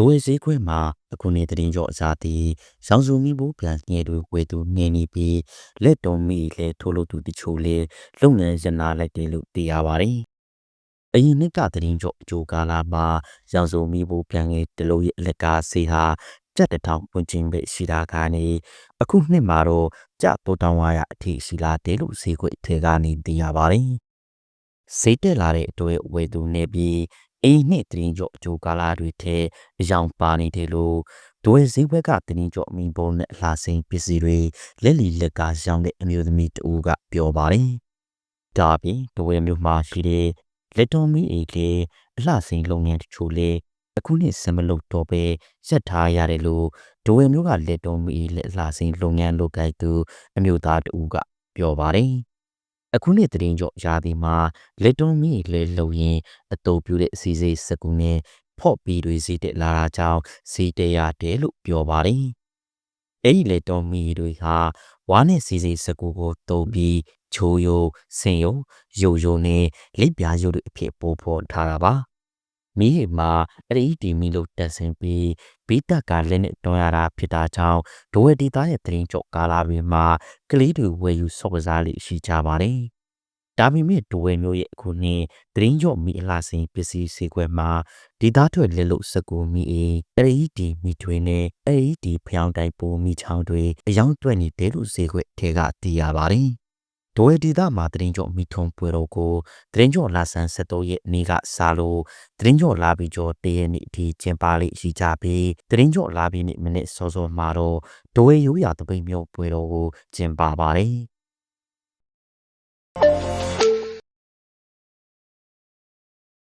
ဒိုဝေဈေးခွဲမှာအခုနေတရင်ကျော်အစားတီရောင်စုံမိဖို့ပြန်ငယ်တွေဝေသူနေနေပြီးလက်တုံမိလေထိုးလို့သူတချို့လေလုံနေရနာလိုက်တယ်လို့သိရပါတယ်။အရင်နှစ်ကတရင်ကျော်အကျိုးကာလမှာရောင်စုံမိဖို့ပြန်ငယ်တလို့ရဲ့အလက်ကားစီဟာကြက်တထောင်ပွင့်ချင်းပဲရှိတာကနေအခုနှစ်မှာတော့ကြတိုးတောင်းဝါရအထိရှိလာတယ်လို့ဈေးခွဲထဲကနေသိရပါတယ်။ဈေးတက်လာတဲ့အတွက်ဝေသူနေပြီး အိမ်နှစ်တရင်ကျော်အကျိုးကာလတွေထဲအယောင်ပါနေတယ်လို့ဒွေဈေးဘက်ကတရင်ကျော်အမီပုံနဲ့အလှစိန်ပစ္စည်းတွေလက်လီလက်ကရောင်းတဲ့အမျိုးသမီးတူကပြောပါတယ်။ဒါပြင်ဒွေမျိုးမှာရှိတဲ့လက်တော်မီအေကလေးအလှစိန်လုပ်ငန်းတချို့လေအခုနှစ်စမလုပ်တော့ပဲရက်ထားရတယ်လို့ဒိုဝေမျိုးကလက်တော်မီလက်အလှစိန်လုပ်ငန်းလုပ်ကိုက်သူအမျိုးသားတူကပြောပါတယ်။ အခုနှစ်တရင်ကျော်ရာသီမှာလက်တော်မီလေလုံရင်အတူပြူတဲ့အစီအစိစကူနဲ့ဖော့ပီတွေစီးတက်လာတာကြောင့်စီးတက်ရတယ်လို့ပြောပါတယ်။အဲ့ဒီလက်တော်မီတွေဟာဝါနဲ့စီစီစကူကိုတုံပြီးချိုးယိုစင်ယိုယိုယိုနဲ့လက်ပြားယိုတွေအဖြစ်ပို့ဖို့ထားတာပါ။ မီးဟီမှာအဲ့ဒီဒီမီလို့တက်ဆင်ပြီးဘီတက်ကလက်နဲ့တွန်းရတာဖြစ်တာကြောင့်ဒိုဝဲတီသားရဲ့တရင်ကျော်ကာလာတွေမှာကလေးတွေဝယ်ယူစော့ကစားလေးရှိကြပါတယ်။ဒါပေမဲ့ဒိုဝဲမျိုးရဲ့အခုနှစ်ဒရင်းကျော့မီအလားစင်ပစ္စည်းစေခွဲမှာဒီသားထွက်လက်လို့စကူမီအေအရီဒီမီထွေးနဲ့အရီဒီဖျောင်းတိုက်ပိုမီချောင်းတွေအယောင်တွက်နေတယ်လို့ဈေးခွက်ထဲကသိရပါတယ်။ ဒိုဝဲဒီသားမှာဒရင်းကျော့မီထုံပွဲတော်ကိုဒရင်းကျော့လာဆန်း73ရဲ့နေ့ကစားလို့ဒရင်းကျော့လာပြီးကျော်တရနေ့အထိကျင်းပလေးရှိကြပြီးဒရင်းကျော့လာပြီးနေ့မိနစ်စောစောမှာတော့ဒိုဝဲရိုးရာတပိတ်မျိုးပွဲတော်ကိုကျင်းပပါတယ်။